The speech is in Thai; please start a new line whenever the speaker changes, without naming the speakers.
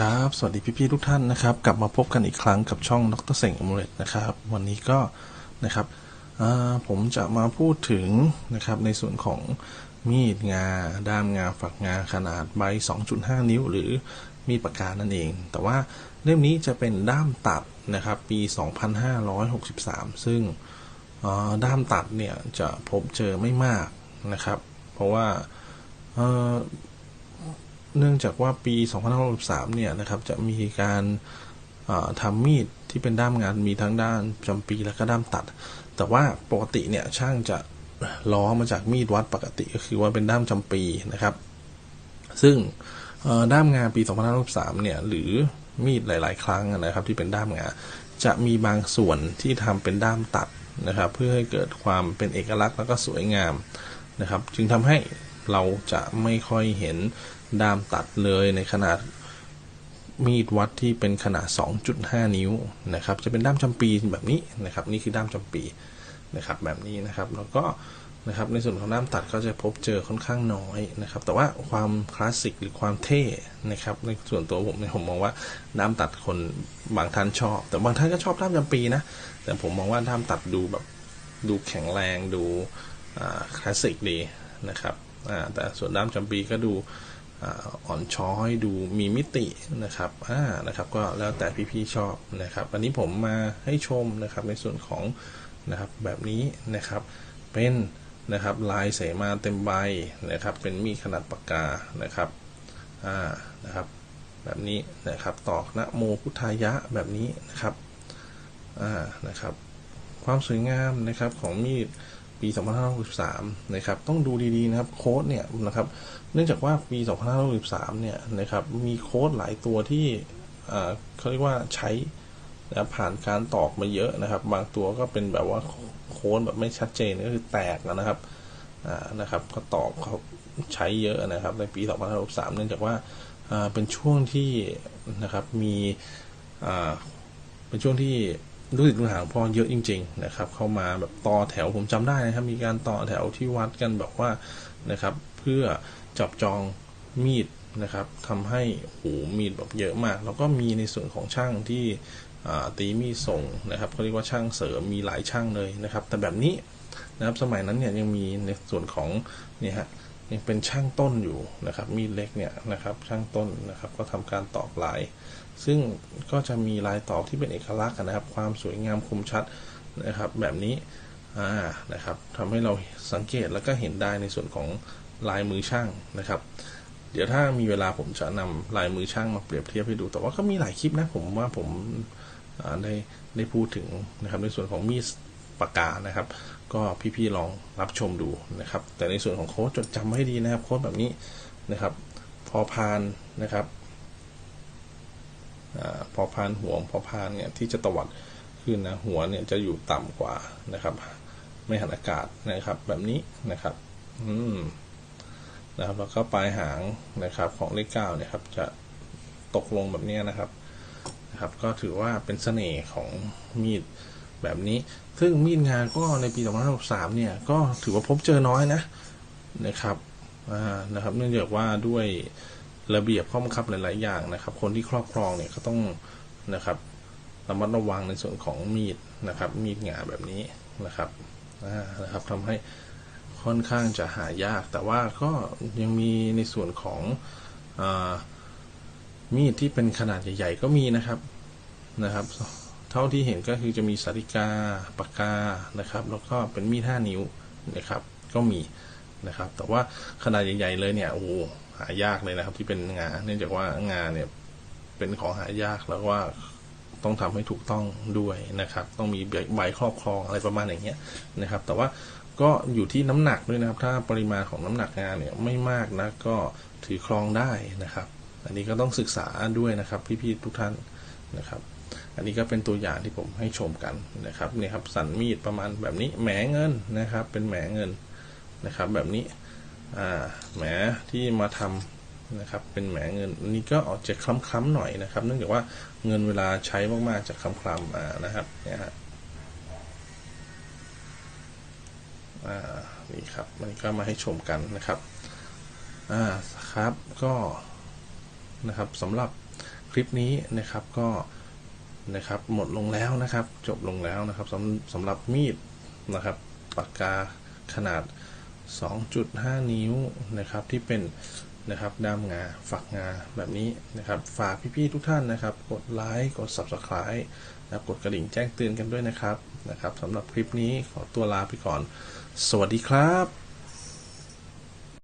ครับ สวัสดีพี่ๆทุกท่านนะครับ กลับมาพบกันอีกครั้งกับช่องดรเสงอมูเลตนะครับ วันนี้ก็นะครับผมจะมาพูดถึงนะครับในส่วนของมีดงา ด้ามงาฝักงาขนาดใบ 2.5 นิ้ว หรือมีดปากกานั่นเอง แต่ว่าเล่มนี้จะเป็นด้ามตัดนะครับ ปี 2563 ซึ่งอ่าด้ามตัดเนี่ยจะพบเจอไม่มากนะครับ เพราะว่า เนื่องจากว่าปี2563เนี่ยนะครับจะมีการาทำมีดที่เป็นด้ามงานมีทั้งด้านจำปีและก็ด้ามตัด แต่ว่าปกติเนี่ยช่างจะล้อมาจากมีดวัดปกติก็คือว่าเป็นด้ามจำปีนะครับ ซึ่งด้ามงานปี2563เนี่ยหรือมีดหลาย ๆ ครั้งนะครับที่เป็นด้ามงาจะมีบางส่วนที่ทำเป็นด้ามตัดนะครับ เพื่อให้เกิดความเป็นเอกลักษณ์แล้วก็สวยงามนะครับ จึงทำให้เราจะไม่ค่อยเห็น ด้ามตัดเลยในขนาดมีดวัดที่เป็นขนาด 2.5 นิ้วนะครับ จะเป็นด้ามจำปีแบบนี้นะครับ นี่คือด้ามจำปีนะครับแบบนี้นะครับ แล้วก็นะครับในส่วนของด้ามตัดก็จะพบเจอค่อนข้างน้อยนะครับ แต่ว่าความคลาสสิกหรือความเท่นะครับ ในส่วนตัวผมเนี่ยผมมองว่าด้ามตัดคนบางท่านชอบ แต่บางท่านก็ชอบด้ามจำปีนะ แต่ผมมองว่าด้ามตัดดูแบบดูแข็งแรงดูคลาสสิกดีนะครับแต่ส่วนด้ามจำปีก็ดู อ่อนช้อยดูมีมิตินะครับอ่านะครับ ก็แล้วแต่พี่ๆชอบนะครับ อันนี้ผมมาให้ชมนะครับในส่วนของนะครับแบบนี้นะครับเป็นนะครับลายเสมาเต็มใบนะครับเป็นมีขนาดปากกานะครับอ่านะครับแบบนี้นะครับตอกนะโมพุทธายะแบบนี้นะครับอ่านะครับ ความสวยงามนะครับของมีด ปี 2563 นะครับ ต้องดูดีๆนะครับโค้ดเนี่ยนะครับ เนื่องจากว่าปี 2563 เนี่ยนะครับมีโค้ดหลายตัวที่เขาเรียกว่าใช้นะครับผ่านการตอกมาเยอะนะครับ บางตัวก็เป็นแบบว่าโค้ดแบบไม่ชัดเจนก็คือแตกนะครับนะครับก็ตอกเขาใช้เยอะนะครับในปี 2563 เนื่องจากว่าเป็นช่วงที่นะครับมีเป็นช่วงที่ รู้สึกลูกหางพ่อเยอะจริง ๆ นะครับ เข้ามาแบบต่อแถวผมจำได้นะครับ มีการต่อแถวที่วัดกันแบบว่านะครับ เพื่อจับจองมีดนะครับทำให้หูมีดแบบเยอะมาก แล้วก็มีในส่วนของช่างที่ตีมีดส่งนะครับเขาเรียกว่าช่างเสริมมีหลายช่างเลยนะครับ แต่แบบนี้นะครับสมัยนั้นเนี่ยยังมีในส่วนของเนี่ยฮะ ยังเป็นช่างต้นอยู่นะครับ มีดเล็กเนี่ยนะครับ ช่างต้นนะครับ ก็ทำการตอกลาย ซึ่งก็จะมีลายตอกที่เป็นเอกลักษณ์นะครับ ความสวยงามคมชัดนะครับ แบบนี้อ่านะครับทำให้เราสังเกตแล้วก็เห็นได้ในส่วนของลายมือช่างนะครับ เดี๋ยวถ้ามีเวลาผมจะนำลายมือช่างมาเปรียบเทียบให้ดู แต่ว่าก็มีหลายคลิปนะผมว่าผมได้ได้พูดถึงนะครับในส่วนของมีด ปากกานะครับ ก็พี่ๆลองรับชมดูนะครับ แต่ในส่วนของโค้ดจดจำให้ดีนะครับโค้ดแบบนี้นะครับพอพานนะครับอพอพานหัวพอพานเนี่ยที่จะตวัดขึ้นนะหัวเนี่ยจะอยู่ต่ำกว่านะครับ ไม่หันอากาศนะครับแบบนี้นะครับอืมนะครับแล้วก็ปลายหางนะครับของเลขเก้าเนี่ยครับจะตกลงแบบนี้นะครับนะครับ ก็ถือว่าเป็นเสน่ห์ของมีด แบบนี้ ซึ่งมีดงานก็ในปี2563เนี่ย ก็ถือว่าพบเจอน้อยนะนะครับนะครับ เนื่องจากว่าด้วยระเบียบข้อบังคับหลาย ๆ อย่างนะครับ คนที่ครอบครองเนี่ยก็ต้องนะครับระมัดระวังในส่วนของมีดนะครับ มีดหงาแบบนี้นะครับนะครับทำให้ค่อนข้างจะหายาก แต่ว่าก็ยังมีในส่วนของอมีดที่เป็นขนาดใหญ่ ๆ ก็มีนะครับนะครับ เท่าที่เห็นก็คือจะมีสาริกาปากกานะครับ แล้วก็เป็นมีดห้านิ้วนะครับ ก็มีนะครับ แต่ว่าขนาดใหญ่ ๆ เลยเนี่ยโอ้หายากเลยนะครับ ที่เป็นงาเนื่องจากว่างาเนี่ยเป็นของหายากแล้วว่าต้องทำให้ถูกต้องด้วยนะครับ ต้องมีใบครอบครองอะไรประมาณอย่างเงี้ยนะครับ แต่ว่าก็อยู่ที่น้ำหนักด้วยนะครับ ถ้าปริมาณของน้ำหนักงานเนี่ยไม่มากนะก็ถือครองได้นะครับ อันนี้ก็ต้องศึกษาด้วยนะครับ พี่ๆทุกท่านนะครับ อันนี้ก็เป็นตัวอย่างที่ผมให้ชมกันนะครับนี่ครับสันมีดประมาณแบบนี้แหมเงินนะครับ เป็นแหมเงินนะครับ แบบนี้อ่าแหมที่มาทำนะครับเป็นแหมเงินอันนี้ก็ออกจะคล้ำๆหน่อยนะครับ เนื่องจากว่าเงินเวลาใช้มากๆจะคล้ำๆอ่านะครับเนี่ยฮะอ่านี่ครับมันก็มาให้ชมกันนะครับอ่าครับก็นะครับสำหรับคลิปนี้นะครับก็ นะครับ หมดลงแล้วนะครับ จบลงแล้วนะครับสำสำหรับมีดนะครับปากกาขนาด 2.5 นิ้วนะครับที่เป็นนะครับด้ามงาฝักงาแบบนี้นะครับ ฝากพี่ๆทุกท่านนะครับ กดไลค์กด Subscribe นะครับกดกระดิ่งแจ้งเตือนกันด้วยนะครับนะครับสำหรับคลิปนี้ขอตัวลาไปก่อน สวัสดีครับ